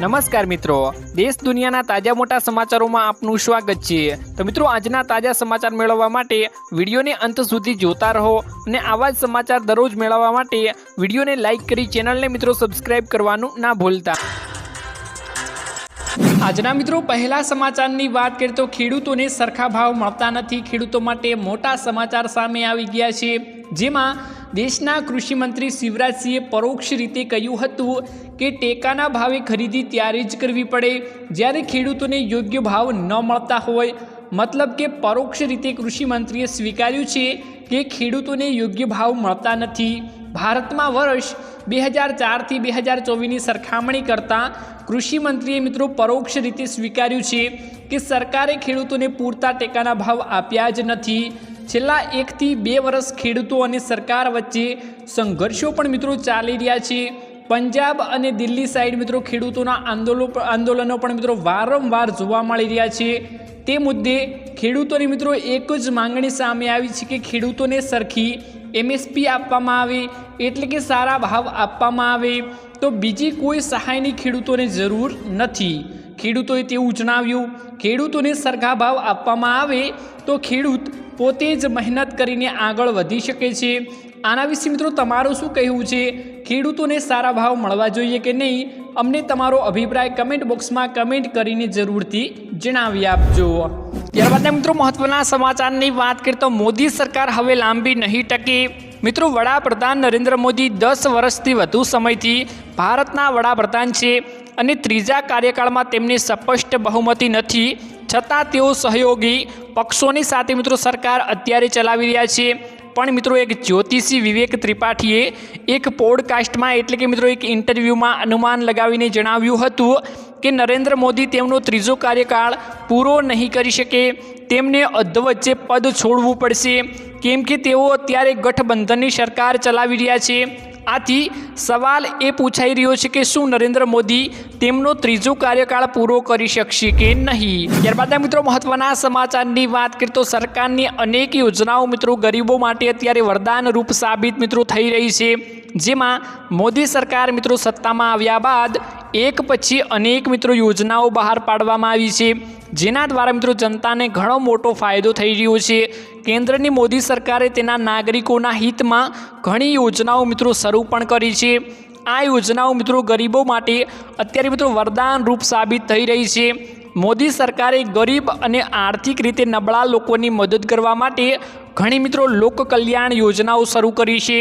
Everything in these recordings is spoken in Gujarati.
નમસ્કાર મિત્રો. દેશ દુનિયાના તાજા મોટા સમાચારોમાં આપનું સ્વાગત છે. તો મિત્રો, આજના તાજા સમાચાર મેળવવા માટે વિડીયોને અંત સુધી જોતા રહો અને આવા જ સમાચાર દરરોજ મેળવવા માટે વિડીયોને લાઇક કરી ચેનલને મિત્રો સબસ્ક્રાઇબ કરવાનું ના ભૂલતા. આજના મિત્રો, પહેલા સમાચારની વાત કરીએ તો ખેડૂતોને સરખા ભાવ મળતા નથી. ખેડૂતો માટે મોટા સમાચાર સામે આવી ગયા છે. જેમાં દેશના કૃષિમંત્રી શિવરાજસિંહે પરોક્ષ રીતે કહ્યું હતું કે ટેકાના ભાવે ખરીદી ત્યારે જ કરવી પડે જ્યારે ખેડૂતોને યોગ્ય ભાવ ન મળતા હોય. મતલબ કે પરોક્ષ રીતે કૃષિમંત્રીએ સ્વીકાર્યું છે કે ખેડૂતોને યોગ્ય ભાવ મળતા નથી. ભારતમાં વર્ષ બે હજાર ચારથી બે હજાર ચોવીસની સરખામણી કરતાં કૃષિમંત્રીએ મિત્રો પરોક્ષ રીતે સ્વીકાર્યું છે કે સરકારે ખેડૂતોને પૂરતા ટેકાના ભાવ આપ્યા જ નથી. છેલ્લા એકથી બે વર્ષ ખેડૂતો અને સરકાર વચ્ચે સંઘર્ષો પણ મિત્રો ચાલી રહ્યા છે. પંજાબ અને દિલ્હી સાઈડ મિત્રો ખેડૂતોના આંદોલનો આંદોલનો પણ મિત્રો વારંવાર જોવા મળી રહ્યા છે. તે મુદ્દે ખેડૂતોની મિત્રો એક જ માંગણી સામે આવી છે કે ખેડૂતોને સરખી એમએસપી આપવામાં આવે, એટલે કે સારા ભાવ આપવામાં આવે. તો બીજી કોઈ સહાયની ખેડૂતોને જરૂર નથી. ખેડૂતોએ તેવું જણાવ્યું, ખેડૂતોને સરખા ભાવ આપવામાં આવે તો ખેડૂત પોતે જ મહેનત કરીને આગળ વધી શકે છે. આના વિશે મિત્રો તમારું શું કહેવું છે? ખેડૂતોને સારા ભાવ મળવા જોઈએ કે નહીં? અમને તમારો અભિપ્રાય કમેન્ટ બોક્સમાં કમેન્ટ કરીને જરૂરથી જણાવી આપજો. ત્યારબાદના મિત્રો મહત્વના સમાચારની વાત કરીએ તો મોદી સરકાર હવે લાંબી નહીં ટકે. મિત્રો વડાપ્રધાન નરેન્દ્ર મોદી દસ વર્ષથી વધુ સમયથી ભારતના વડાપ્રધાન છે અને ત્રીજા કાર્યકાળમાં તેમની સ્પષ્ટ બહુમતી નથી. છતાં તેઓ સહયોગી પક્ષોની સાથે મિત્રો સરકાર અત્યારે ચલાવી રહ્યા છે. પણ મિત્રો એક જ્યોતિષી વિવેક ત્રિપાઠીએ એક પોડકાસ્ટમાં એટલે કે મિત્રો એક ઇન્ટરવ્યૂમાં અનુમાન લગાવીને જણાવ્યું હતું કે નરેન્દ્ર મોદી તેમનો ત્રીજો કાર્યકાળ પૂરો નહીં કરી શકે. તેમને અધવચ્ચે પદ છોડવું પડશે. કેમ કે તેઓ અત્યારે ગઠબંધનની સરકાર ચલાવી રહ્યા છે. આથી સવાલ એ પૂછાઈ રહ્યો છે કે શું નરેન્દ્ર મોદી તેમનો ત્રીજો કાર્યકાળ પૂરો કરી શકશે કે નહીં? ત્યારબાદ મિત્રો મહત્વના સમાચારની વાત કરીએ તો સરકારની અનેક યોજનાઓ મિત્રો ગરીબો માટે અત્યારે વરદાન રૂપ સાબિત મિત્રો થઈ રહી છે. જેમાં મોદી સરકાર મિત્રો સત્તામાં આવ્યા બાદ એક પછી અનેક મિત્રો યોજનાઓ બહાર પાડવામાં આવી છે. જેના દ્વારા મિત્રો જનતાને ઘણો મોટો ફાયદો થઈ રહ્યો છે. કેન્દ્રની મોદી સરકારે તેના નાગરિકોના હિતમાં ઘણી યોજનાઓ મિત્રો શરૂ પણ કરી છે. આ યોજનાઓ મિત્રો ગરીબો માટે અત્યારે મિત્રો વરદાન રૂપ સાબિત થઈ રહી છે. મોદી સરકારે ગરીબ અને આર્થિક રીતે નબળા લોકોની મદદ કરવા માટે ઘણી મિત્રો લોક કલ્યાણ યોજનાઓ શરૂ કરી છે.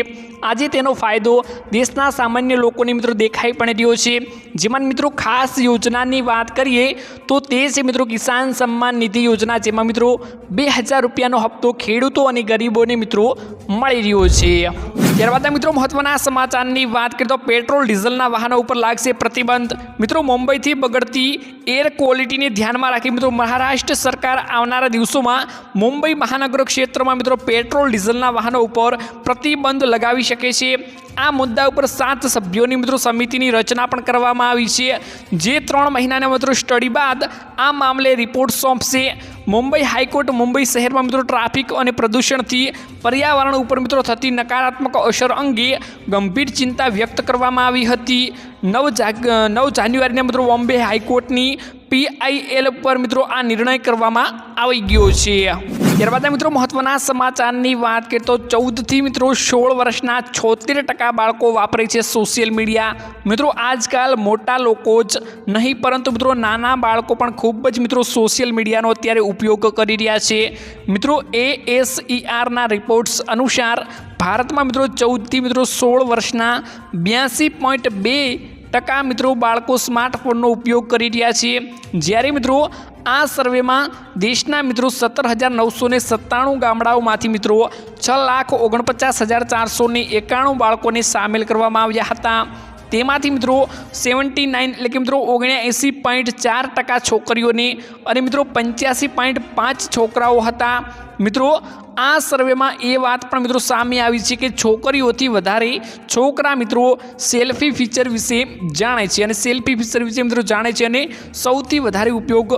આજે તેનો ફાયદો દેશના સામાન્ય લોકોને મિત્રો દેખાઈ પણ રહ્યો છે. જેમાં મિત્રો ખાસ યોજનાની વાત કરીએ તો તે છે મિત્રો કિસાન સન્માન નિધિ યોજના, જેમાં મિત્રો બે હજાર રૂપિયાનો હપ્તો ખેડૂતો અને ગરીબોને મિત્રો મળી રહ્યો છે. ત્યારબાદ મિત્રો, મહત્વના સમાચારની વાત કરીએ તો પેટ્રોલ, ડીઝલના વાહનો ઉપર લાગશે પ્રતિબંધ. મિત્રો, મુંબઈથી બગડતી એર ક્વોલિટીને ધ્યાનમાં રાખી મિત્રો, મહારાષ્ટ્ર સરકાર આવનારા દિવસોમાં મુંબઈ મહાનગર ક્ષેત્રમાં મિત્રો, પેટ્રોલ, ડીઝલના વાહનો ઉપર પ્રતિબંધ લગાવી શકે છે. આ મુદ્દા ઉપર સાત સભ્યોની મિત્રો સમિતિની રચના પણ કરવામાં આવી છે. જે ત્રણ મહિનાના મિત્રો સ્ટડી બાદ આ મામલે રિપોર્ટ સોંપશે. મુંબઈ હાઈકોર્ટ મુંબઈ શહેરમાં મિત્રો ટ્રાફિક અને પ્રદૂષણથી પર્યાવરણ ઉપર મિત્રો થતી નકારાત્મક અસર અંગે ગંભીર ચિંતા વ્યક્ત કરવામાં આવી હતી. નવ જા નવ જાન્યુઆરીને મિત્રો બોમ્બે હાઈકોર્ટની પીઆઈએલ પર મિત્રો આ નિર્ણય કરવામાં આવી ગયો છે. ત્યારબાદ મિત્રો મહત્વના સમાચારની વાત કરીએ તો ચૌદથી મિત્રો સોળ વર્ષના છોતેર ટકા બાળકો વાપરે છે સોશિયલ મીડિયા. મિત્રો આજકાલ મોટા લોકો જ નહીં, પરંતુ મિત્રો નાના બાળકો પણ ખૂબ જ મિત્રો સોશિયલ મીડિયાનો અત્યારે ઉપયોગ કરી રહ્યા છે. મિત્રો એએસઈઆરના રિપોર્ટ્સ અનુસાર ભારતમાં મિત્રો ચૌદથી મિત્રો સોળ વર્ષના બ્યાસી પોઈન્ટ બે ટકા મિત્રો બાળકો સ્માર્ટફોનનો ઉપયોગ કરી રહ્યા છે. જ્યારે મિત્રો આ સર્વેમાં દેશના મિત્રો સત્તર હજાર નવસો ને સત્તાણું ગામડાઓમાંથી મિત્રો છ લાખ ઓગણપચાસ હજાર ચારસો ને એકાણું બાળકોને સામેલ કરવામાં આવ્યા હતા. તેમાંથી મિત્રો સેવન્ટી નાઇન એટલે કે મિત્રો ઓગણ્યાએંસી પોઈન્ટ ચાર ટકા છોકરીઓને અને મિત્રો પંચ્યાસી પોઈન્ટ પાંચ છોકરાઓ હતા. મિત્રો, આ સર્વેમાં એ વાત પણ મિત્રો સામે આવી છે કે છોકરીઓથી વધારે છોકરા મિત્રો સેલ્ફી ફીચર વિશે જાણે છે અને સેલ્ફી ફીચર વિશે મિત્રો જાણે છે અને સૌથી વધારે ઉપયોગ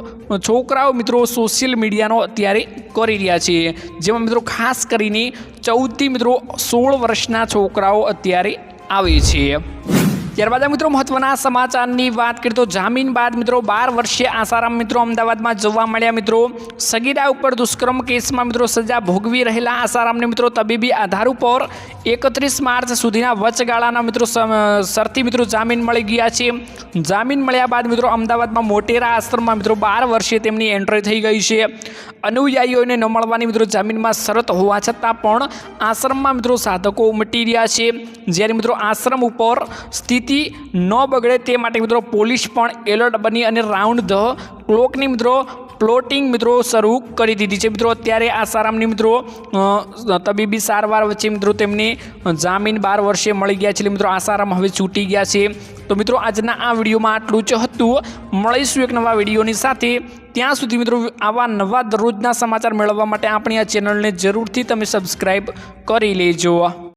છોકરાઓ મિત્રો સોશિયલ મીડિયાનો અત્યારે કરી રહ્યા છે. જેમાં મિત્રો ખાસ કરીને ચૌદથી મિત્રો સોળ વર્ષના છોકરાઓ અત્યારે આવે છે. ત્યારબાદ મિત્રો મહત્વના સમાચારની વાત કરીએ તો જામીન બાદ મિત્રો બાર વર્ષીય આસારામ મિત્રો અમદાવાદમાં જોવા મળ્યા મિત્રો. સગીરા ઉપર દુષ્કર્મ કેસમાં મિત્રો સજા ભોગવી રહેલા આસારામને મિત્રો તબીબી આધાર ઉપર એકત્રીસ માર્ચ સુધીના વચગાળાના મિત્રો શરતી મિત્રો જામીન મળી ગયા છે. જામીન મળ્યા બાદ મિત્રો અમદાવાદમાં મોટેરા આશ્રમમાં મિત્રો બાર વર્ષે તેમની એન્ટ્રી થઈ ગઈ છે. અનુયાયીઓને ન મળવાની મિત્રો જામીનમાં શરત હોવા છતાં પણ આશ્રમમાં મિત્રો સાધકો ઉમટી રહ્યા છે. જ્યારે મિત્રો આશ્રમ ઉપર સ્થિતિ ન બગડે તે માટે મિત્રો પોલીસ પણ એલર્ટ બની અને રાઉન્ડ ધ ક્લોકની મિત્રો પ્લોટિંગ મિત્રો શરૂ કરી દીધી છે. મિત્રો, અત્યારે આસારામની મિત્રો તબીબી સારવાર વચ્ચે મિત્રો તેમને જામીન બાર વર્ષે મળી ગયા છે. મિત્રો આસારામ હવે છૂટી ગયા છે. તો મિત્રો, આજના આ વિડીયોમાં આટલું જ હતું. મળીશું એક નવા વિડીયોની સાથે. ત્યાં સુધી મિત્રો, આવા નવા દરરોજના સમાચાર મેળવવા માટે આપણી આ ચેનલને જરૂરથી તમે સબસ્ક્રાઈબ કરી લેજો.